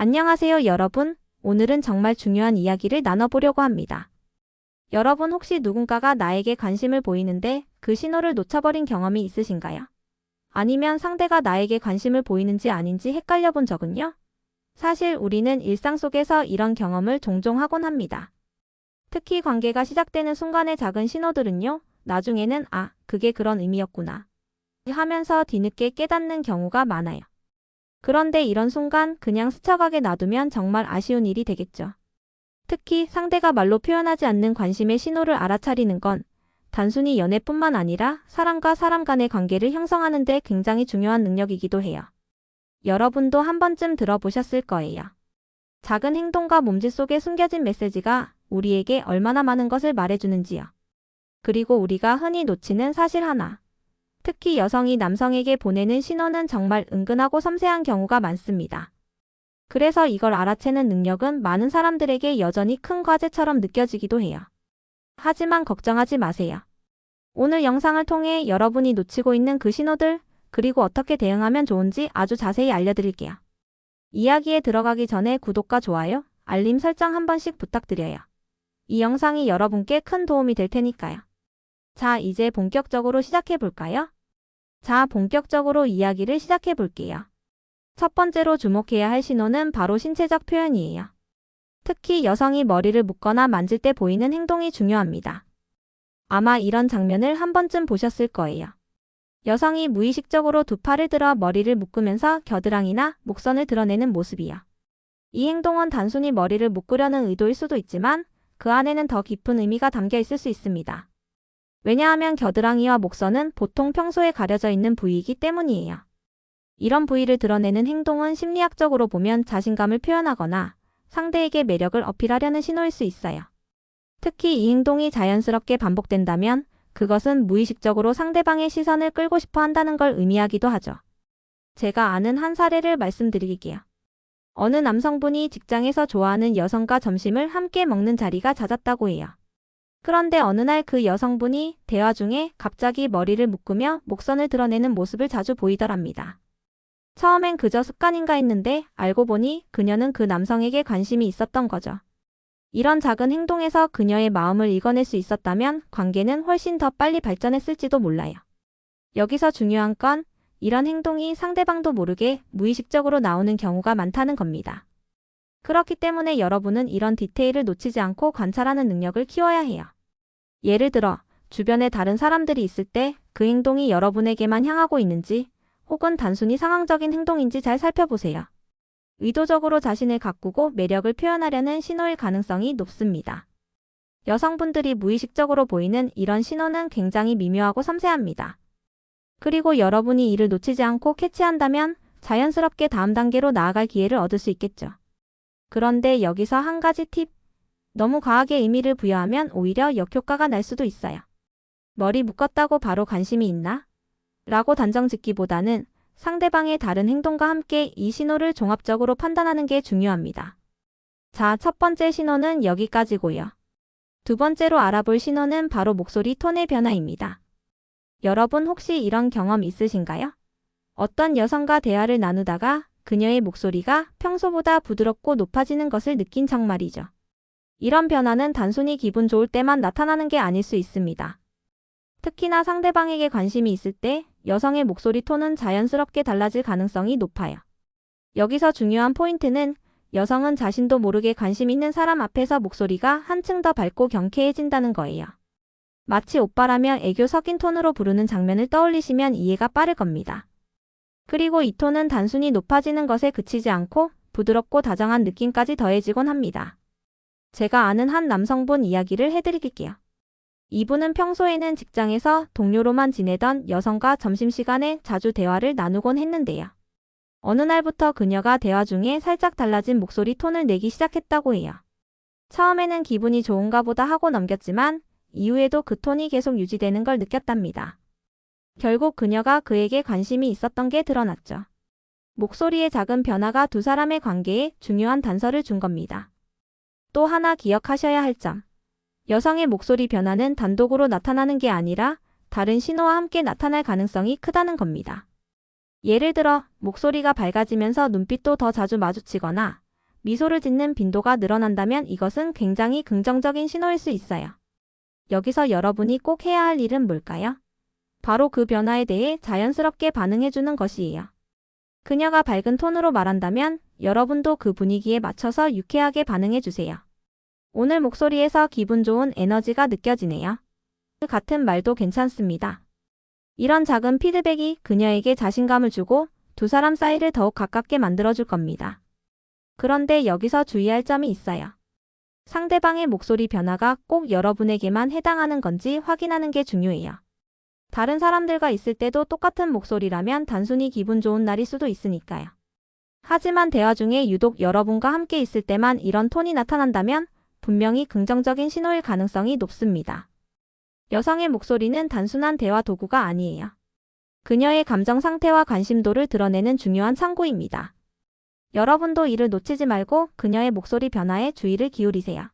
안녕하세요 여러분. 오늘은 정말 중요한 이야기를 나눠보려고 합니다. 여러분 혹시 누군가가 나에게 관심을 보이는데 그 신호를 놓쳐버린 경험이 있으신가요? 아니면 상대가 나에게 관심을 보이는지 아닌지 헷갈려 본 적은요? 사실 우리는 일상 속에서 이런 경험을 종종 하곤 합니다. 특히 관계가 시작되는 순간의 작은 신호들은요, 나중에는 아, 그게 그런 의미였구나. 하면서 뒤늦게 깨닫는 경우가 많아요. 그런데 이런 순간 그냥 스쳐가게 놔두면 정말 아쉬운 일이 되겠죠. 특히 상대가 말로 표현하지 않는 관심의 신호를 알아차리는 건 단순히 연애뿐만 아니라 사람과 사람 간의 관계를 형성하는 데 굉장히 중요한 능력이기도 해요. 여러분도 한 번쯤 들어보셨을 거예요. 작은 행동과 몸짓 속에 숨겨진 메시지가 우리에게 얼마나 많은 것을 말해주는지요. 그리고 우리가 흔히 놓치는 사실 하나. 특히 여성이 남성에게 보내는 신호는 정말 은근하고 섬세한 경우가 많습니다. 그래서 이걸 알아채는 능력은 많은 사람들에게 여전히 큰 과제처럼 느껴지기도 해요. 하지만 걱정하지 마세요. 오늘 영상을 통해 여러분이 놓치고 있는 그 신호들, 그리고 어떻게 대응하면 좋은지 아주 자세히 알려드릴게요. 이야기에 들어가기 전에 구독과 좋아요, 알림 설정 한 번씩 부탁드려요. 이 영상이 여러분께 큰 도움이 될 테니까요. 자, 이제 본격적으로 시작해 볼까요? 자, 본격적으로 이야기를 시작해 볼게요. 첫 번째로 주목해야 할 신호는 바로 신체적 표현이에요. 특히 여성이 머리를 묶거나 만질 때 보이는 행동이 중요합니다. 아마 이런 장면을 한 번쯤 보셨을 거예요. 여성이 무의식적으로 두 팔을 들어 머리를 묶으면서 겨드랑이나 목선을 드러내는 모습이요. 이 행동은 단순히 머리를 묶으려는 의도일 수도 있지만 그 안에는 더 깊은 의미가 담겨 있을 수 있습니다. 왜냐하면 겨드랑이와 목선은 보통 평소에 가려져 있는 부위이기 때문이에요. 이런 부위를 드러내는 행동은 심리학적으로 보면 자신감을 표현하거나 상대에게 매력을 어필하려는 신호일 수 있어요. 특히 이 행동이 자연스럽게 반복된다면 그것은 무의식적으로 상대방의 시선을 끌고 싶어 한다는 걸 의미하기도 하죠. 제가 아는 한 사례를 말씀드릴게요. 어느 남성분이 직장에서 좋아하는 여성과 점심을 함께 먹는 자리가 잦았다고 해요. 그런데 어느 날 그 여성분이 대화 중에 갑자기 머리를 묶으며 목선을 드러내는 모습을 자주 보이더랍니다. 처음엔 그저 습관인가 했는데 알고 보니 그녀는 그 남성에게 관심이 있었던 거죠. 이런 작은 행동에서 그녀의 마음을 읽어낼 수 있었다면 관계는 훨씬 더 빨리 발전했을지도 몰라요. 여기서 중요한 건 이런 행동이 상대방도 모르게 무의식적으로 나오는 경우가 많다는 겁니다. 그렇기 때문에 여러분은 이런 디테일을 놓치지 않고 관찰하는 능력을 키워야 해요. 예를 들어, 주변에 다른 사람들이 있을 때 그 행동이 여러분에게만 향하고 있는지 혹은 단순히 상황적인 행동인지 잘 살펴보세요. 의도적으로 자신을 가꾸고 매력을 표현하려는 신호일 가능성이 높습니다. 여성분들이 무의식적으로 보이는 이런 신호는 굉장히 미묘하고 섬세합니다. 그리고 여러분이 이를 놓치지 않고 캐치한다면 자연스럽게 다음 단계로 나아갈 기회를 얻을 수 있겠죠. 그런데 여기서 한 가지 팁. 너무 과하게 의미를 부여하면 오히려 역효과가 날 수도 있어요. 머리 묶었다고 바로 관심이 있나? 라고 단정 짓기보다는 상대방의 다른 행동과 함께 이 신호를 종합적으로 판단하는 게 중요합니다. 자, 첫 번째 신호는 여기까지고요. 두 번째로 알아볼 신호는 바로 목소리 톤의 변화입니다. 여러분 혹시 이런 경험 있으신가요? 어떤 여성과 대화를 나누다가 그녀의 목소리가 평소보다 부드럽고 높아지는 것을 느낀 적 말이죠. 이런 변화는 단순히 기분 좋을 때만 나타나는 게 아닐 수 있습니다. 특히나 상대방에게 관심이 있을 때 여성의 목소리 톤은 자연스럽게 달라질 가능성이 높아요. 여기서 중요한 포인트는 여성은 자신도 모르게 관심 있는 사람 앞에서 목소리가 한층 더 밝고 경쾌해진다는 거예요. 마치 오빠라며 애교 섞인 톤으로 부르는 장면을 떠올리시면 이해가 빠를 겁니다. 그리고 이 톤은 단순히 높아지는 것에 그치지 않고 부드럽고 다정한 느낌까지 더해지곤 합니다. 제가 아는 한 남성분 이야기를 해드릴게요. 이분은 평소에는 직장에서 동료로만 지내던 여성과 점심시간에 자주 대화를 나누곤 했는데요. 어느 날부터 그녀가 대화 중에 살짝 달라진 목소리 톤을 내기 시작했다고 해요. 처음에는 기분이 좋은가 보다 하고 넘겼지만 이후에도 그 톤이 계속 유지되는 걸 느꼈답니다. 결국 그녀가 그에게 관심이 있었던 게 드러났죠. 목소리의 작은 변화가 두 사람의 관계에 중요한 단서를 준 겁니다. 또 하나 기억하셔야 할 점. 여성의 목소리 변화는 단독으로 나타나는 게 아니라 다른 신호와 함께 나타날 가능성이 크다는 겁니다. 예를 들어 목소리가 밝아지면서 눈빛도 더 자주 마주치거나 미소를 짓는 빈도가 늘어난다면 이것은 굉장히 긍정적인 신호일 수 있어요. 여기서 여러분이 꼭 해야 할 일은 뭘까요? 바로 그 변화에 대해 자연스럽게 반응해주는 것이에요. 그녀가 밝은 톤으로 말한다면 여러분도 그 분위기에 맞춰서 유쾌하게 반응해주세요. 오늘 목소리에서 기분 좋은 에너지가 느껴지네요. 그 같은 말도 괜찮습니다. 이런 작은 피드백이 그녀에게 자신감을 주고 두 사람 사이를 더욱 가깝게 만들어줄 겁니다. 그런데 여기서 주의할 점이 있어요. 상대방의 목소리 변화가 꼭 여러분에게만 해당하는 건지 확인하는 게 중요해요. 다른 사람들과 있을 때도 똑같은 목소리라면 단순히 기분 좋은 날일 수도 있으니까요. 하지만 대화 중에 유독 여러분과 함께 있을 때만 이런 톤이 나타난다면 분명히 긍정적인 신호일 가능성이 높습니다. 여성의 목소리는 단순한 대화 도구가 아니에요. 그녀의 감정 상태와 관심도를 드러내는 중요한 창구입니다. 여러분도 이를 놓치지 말고 그녀의 목소리 변화에 주의를 기울이세요.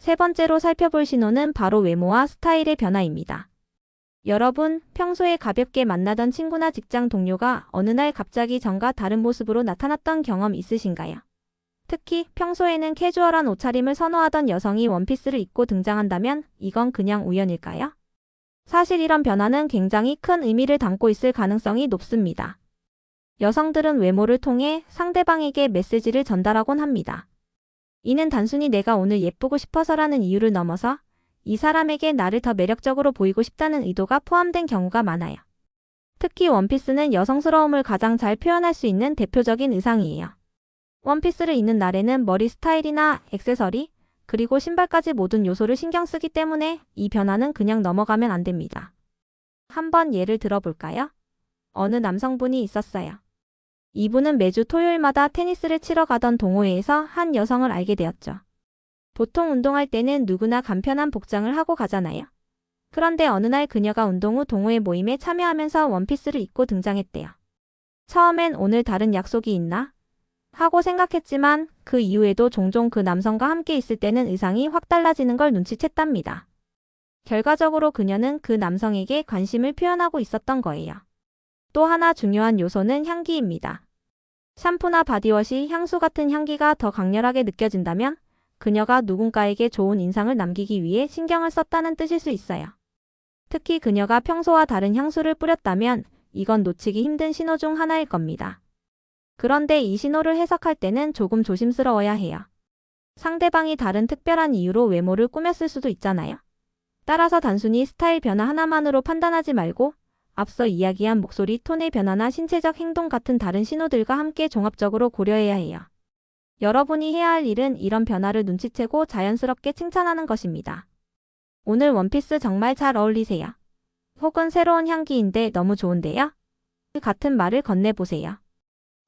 세 번째로 살펴볼 신호는 바로 외모와 스타일의 변화입니다. 여러분, 평소에 가볍게 만나던 친구나 직장 동료가 어느 날 갑자기 전과 다른 모습으로 나타났던 경험 있으신가요? 특히 평소에는 캐주얼한 옷차림을 선호하던 여성이 원피스를 입고 등장한다면 이건 그냥 우연일까요? 사실 이런 변화는 굉장히 큰 의미를 담고 있을 가능성이 높습니다. 여성들은 외모를 통해 상대방에게 메시지를 전달하곤 합니다. 이는 단순히 내가 오늘 예쁘고 싶어서라는 이유를 넘어서 이 사람에게 나를 더 매력적으로 보이고 싶다는 의도가 포함된 경우가 많아요. 특히 원피스는 여성스러움을 가장 잘 표현할 수 있는 대표적인 의상이에요. 원피스를 입는 날에는 머리 스타일이나 액세서리, 그리고 신발까지 모든 요소를 신경 쓰기 때문에 이 변화는 그냥 넘어가면 안 됩니다. 한번 예를 들어볼까요? 어느 남성분이 있었어요. 이분은 매주 토요일마다 테니스를 치러 가던 동호회에서 한 여성을 알게 되었죠. 보통 운동할 때는 누구나 간편한 복장을 하고 가잖아요. 그런데 어느 날 그녀가 운동 후 동호회 모임에 참여하면서 원피스를 입고 등장했대요. 처음엔 오늘 다른 약속이 있나? 하고 생각했지만 그 이후에도 종종 그 남성과 함께 있을 때는 의상이 확 달라지는 걸 눈치챘답니다. 결과적으로 그녀는 그 남성에게 관심을 표현하고 있었던 거예요. 또 하나 중요한 요소는 향기입니다. 샴푸나 바디워시, 향수 같은 향기가 더 강렬하게 느껴진다면 그녀가 누군가에게 좋은 인상을 남기기 위해 신경을 썼다는 뜻일 수 있어요. 특히 그녀가 평소와 다른 향수를 뿌렸다면 이건 놓치기 힘든 신호 중 하나일 겁니다. 그런데 이 신호를 해석할 때는 조금 조심스러워야 해요. 상대방이 다른 특별한 이유로 외모를 꾸몄을 수도 있잖아요. 따라서 단순히 스타일 변화 하나만으로 판단하지 말고 앞서 이야기한 목소리 톤의 변화나 신체적 행동 같은 다른 신호들과 함께 종합적으로 고려해야 해요. 여러분이 해야 할 일은 이런 변화를 눈치채고 자연스럽게 칭찬하는 것입니다. 오늘 원피스 정말 잘 어울리세요. 혹은 새로운 향기인데 너무 좋은데요? 같은 말을 건네보세요.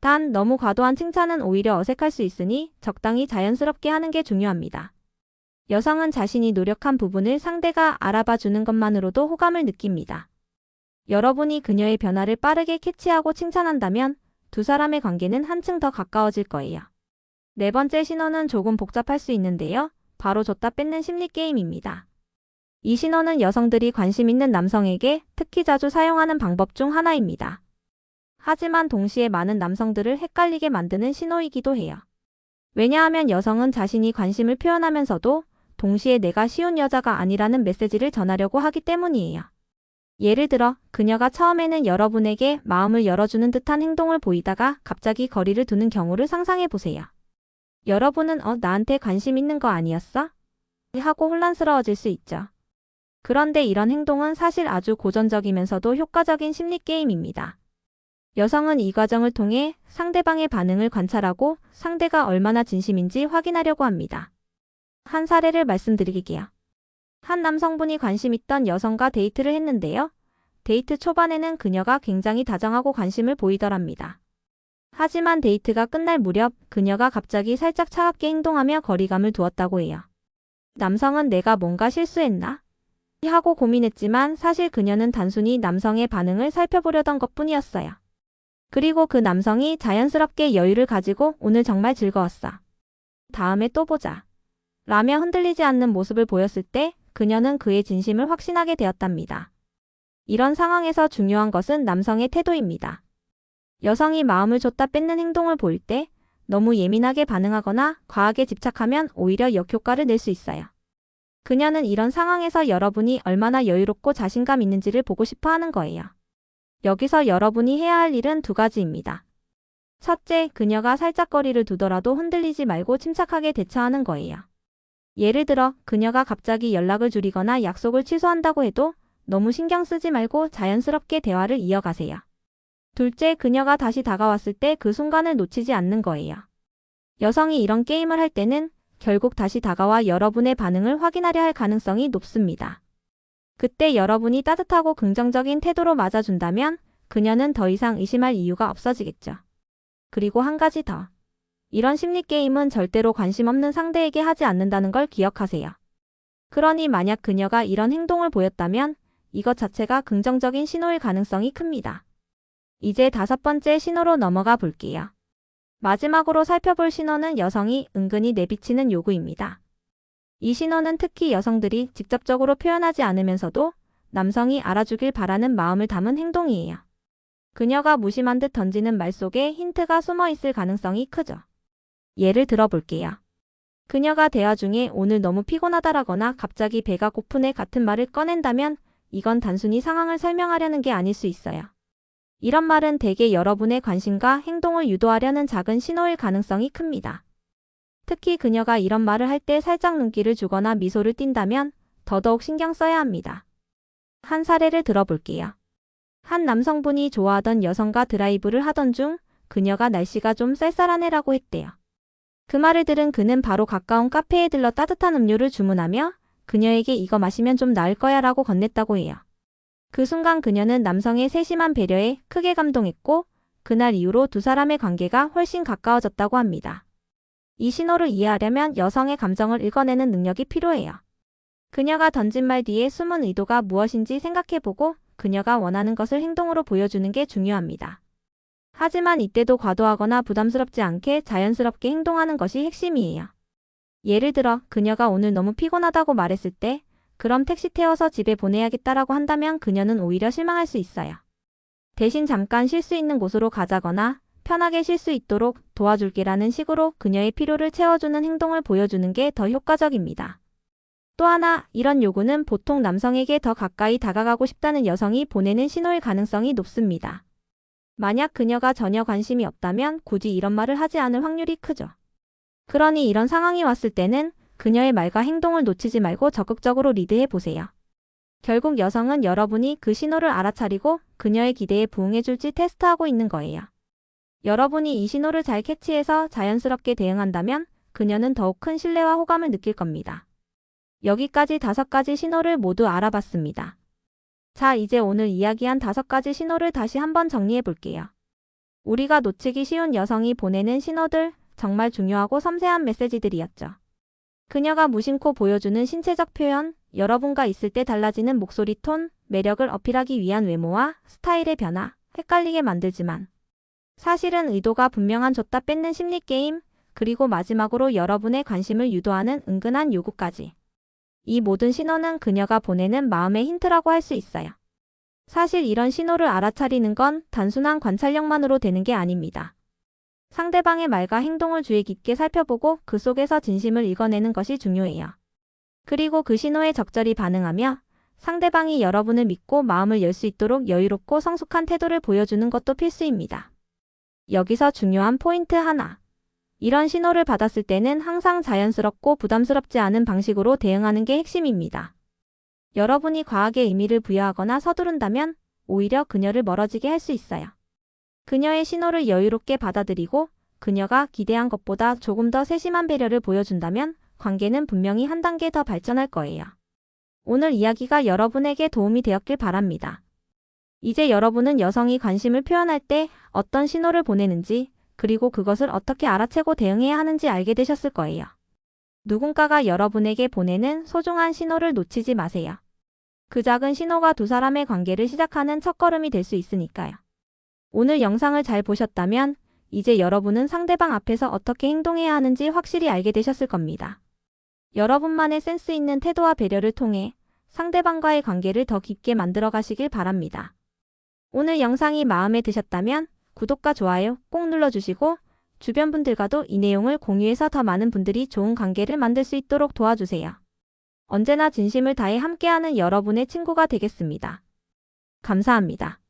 단 너무 과도한 칭찬은 오히려 어색할 수 있으니 적당히 자연스럽게 하는 게 중요합니다. 여성은 자신이 노력한 부분을 상대가 알아봐 주는 것만으로도 호감을 느낍니다. 여러분이 그녀의 변화를 빠르게 캐치하고 칭찬한다면 두 사람의 관계는 한층 더 가까워질 거예요. 네 번째 신호는 조금 복잡할 수 있는데요. 바로 줬다 뺏는 심리 게임입니다. 이 신호는 여성들이 관심 있는 남성에게 특히 자주 사용하는 방법 중 하나입니다. 하지만 동시에 많은 남성들을 헷갈리게 만드는 신호이기도 해요. 왜냐하면 여성은 자신이 관심을 표현하면서도 동시에 내가 쉬운 여자가 아니라는 메시지를 전하려고 하기 때문이에요. 예를 들어 그녀가 처음에는 여러분에게 마음을 열어주는 듯한 행동을 보이다가 갑자기 거리를 두는 경우를 상상해 보세요. 여러분은 어 나한테 관심 있는 거 아니었어? 하고 혼란스러워질 수 있죠. 그런데 이런 행동은 사실 아주 고전적이면서도 효과적인 심리 게임입니다. 여성은 이 과정을 통해 상대방의 반응을 관찰하고 상대가 얼마나 진심인지 확인하려고 합니다. 한 사례를 말씀드릴게요. 한 남성분이 관심 있던 여성과 데이트를 했는데요. 데이트 초반에는 그녀가 굉장히 다정하고 관심을 보이더랍니다. 하지만 데이트가 끝날 무렵 그녀가 갑자기 살짝 차갑게 행동하며 거리감을 두었다고 해요. 남성은 내가 뭔가 실수했나? 하고 고민했지만 사실 그녀는 단순히 남성의 반응을 살펴보려던 것 뿐이었어요. 그리고 그 남성이 자연스럽게 여유를 가지고 오늘 정말 즐거웠어. 다음에 또 보자. 라며 흔들리지 않는 모습을 보였을 때 그녀는 그의 진심을 확신하게 되었답니다. 이런 상황에서 중요한 것은 남성의 태도입니다. 여성이 마음을 줬다 뺏는 행동을 보일 때 너무 예민하게 반응하거나 과하게 집착하면 오히려 역효과를 낼 수 있어요. 그녀는 이런 상황에서 여러분이 얼마나 여유롭고 자신감 있는지를 보고 싶어 하는 거예요. 여기서 여러분이 해야 할 일은 두 가지입니다. 첫째, 그녀가 살짝 거리를 두더라도 흔들리지 말고 침착하게 대처하는 거예요. 예를 들어, 그녀가 갑자기 연락을 줄이거나 약속을 취소한다고 해도 너무 신경 쓰지 말고 자연스럽게 대화를 이어가세요. 둘째, 그녀가 다시 다가왔을 때 그 순간을 놓치지 않는 거예요. 여성이 이런 게임을 할 때는 결국 다시 다가와 여러분의 반응을 확인하려 할 가능성이 높습니다. 그때 여러분이 따뜻하고 긍정적인 태도로 맞아준다면 그녀는 더 이상 의심할 이유가 없어지겠죠. 그리고 한 가지 더. 이런 심리 게임은 절대로 관심 없는 상대에게 하지 않는다는 걸 기억하세요. 그러니 만약 그녀가 이런 행동을 보였다면 이것 자체가 긍정적인 신호일 가능성이 큽니다. 이제 다섯 번째 신호로 넘어가 볼게요. 마지막으로 살펴볼 신호는 여성이 은근히 내비치는 요구입니다. 이 신호는 특히 여성들이 직접적으로 표현하지 않으면서도 남성이 알아주길 바라는 마음을 담은 행동이에요. 그녀가 무심한 듯 던지는 말 속에 힌트가 숨어 있을 가능성이 크죠. 예를 들어 볼게요. 그녀가 대화 중에 오늘 너무 피곤하다라거나 갑자기 배가 고프네 같은 말을 꺼낸다면 이건 단순히 상황을 설명하려는 게 아닐 수 있어요. 이런 말은 대개 여러분의 관심과 행동을 유도하려는 작은 신호일 가능성이 큽니다. 특히 그녀가 이런 말을 할 때 살짝 눈길을 주거나 미소를 띈다면 더더욱 신경 써야 합니다. 한 사례를 들어볼게요. 한 남성분이 좋아하던 여성과 드라이브를 하던 중 그녀가 날씨가 좀 쌀쌀하네라고 했대요. 그 말을 들은 그는 바로 가까운 카페에 들러 따뜻한 음료를 주문하며 그녀에게 이거 마시면 좀 나을 거야 라고 건넸다고 해요. 그 순간 그녀는 남성의 세심한 배려에 크게 감동했고 그날 이후로 두 사람의 관계가 훨씬 가까워졌다고 합니다. 이 신호를 이해하려면 여성의 감정을 읽어내는 능력이 필요해요. 그녀가 던진 말 뒤에 숨은 의도가 무엇인지 생각해보고 그녀가 원하는 것을 행동으로 보여주는 게 중요합니다. 하지만 이때도 과도하거나 부담스럽지 않게 자연스럽게 행동하는 것이 핵심이에요. 예를 들어 그녀가 오늘 너무 피곤하다고 말했을 때 그럼 택시 태워서 집에 보내야겠다라고 한다면 그녀는 오히려 실망할 수 있어요. 대신 잠깐 쉴 수 있는 곳으로 가자거나 편하게 쉴 수 있도록 도와줄게라는 식으로 그녀의 필요를 채워주는 행동을 보여주는 게 더 효과적입니다. 또 하나, 이런 요구는 보통 남성에게 더 가까이 다가가고 싶다는 여성이 보내는 신호일 가능성이 높습니다. 만약 그녀가 전혀 관심이 없다면 굳이 이런 말을 하지 않을 확률이 크죠. 그러니 이런 상황이 왔을 때는 그녀의 말과 행동을 놓치지 말고 적극적으로 리드해 보세요. 결국 여성은 여러분이 그 신호를 알아차리고 그녀의 기대에 부응해줄지 테스트하고 있는 거예요. 여러분이 이 신호를 잘 캐치해서 자연스럽게 대응한다면 그녀는 더욱 큰 신뢰와 호감을 느낄 겁니다. 여기까지 다섯 가지 신호를 모두 알아봤습니다. 자, 이제 오늘 이야기한 다섯 가지 신호를 다시 한번 정리해 볼게요. 우리가 놓치기 쉬운 여성이 보내는 신호들, 정말 중요하고 섬세한 메시지들이었죠. 그녀가 무심코 보여주는 신체적 표현, 여러분과 있을 때 달라지는 목소리 톤, 매력을 어필하기 위한 외모와 스타일의 변화, 헷갈리게 만들지만 사실은 의도가 분명한 줬다 뺏는 심리 게임, 그리고 마지막으로 여러분의 관심을 유도하는 은근한 요구까지. 이 모든 신호는 그녀가 보내는 마음의 힌트라고 할 수 있어요. 사실 이런 신호를 알아차리는 건 단순한 관찰력만으로 되는 게 아닙니다. 상대방의 말과 행동을 주의 깊게 살펴보고 그 속에서 진심을 읽어내는 것이 중요해요. 그리고 그 신호에 적절히 반응하며 상대방이 여러분을 믿고 마음을 열 수 있도록 여유롭고 성숙한 태도를 보여주는 것도 필수입니다. 여기서 중요한 포인트 하나. 이런 신호를 받았을 때는 항상 자연스럽고 부담스럽지 않은 방식으로 대응하는 게 핵심입니다. 여러분이 과하게 의미를 부여하거나 서두른다면 오히려 그녀를 멀어지게 할 수 있어요. 그녀의 신호를 여유롭게 받아들이고 그녀가 기대한 것보다 조금 더 세심한 배려를 보여준다면 관계는 분명히 한 단계 더 발전할 거예요. 오늘 이야기가 여러분에게 도움이 되었길 바랍니다. 이제 여러분은 여성이 관심을 표현할 때 어떤 신호를 보내는지 그리고 그것을 어떻게 알아채고 대응해야 하는지 알게 되셨을 거예요. 누군가가 여러분에게 보내는 소중한 신호를 놓치지 마세요. 그 작은 신호가 두 사람의 관계를 시작하는 첫걸음이 될 수 있으니까요. 오늘 영상을 잘 보셨다면 이제 여러분은 상대방 앞에서 어떻게 행동해야 하는지 확실히 알게 되셨을 겁니다. 여러분만의 센스 있는 태도와 배려를 통해 상대방과의 관계를 더 깊게 만들어 가시길 바랍니다. 오늘 영상이 마음에 드셨다면 구독과 좋아요 꼭 눌러주시고 주변 분들과도 이 내용을 공유해서 더 많은 분들이 좋은 관계를 만들 수 있도록 도와주세요. 언제나 진심을 다해 함께하는 여러분의 친구가 되겠습니다. 감사합니다.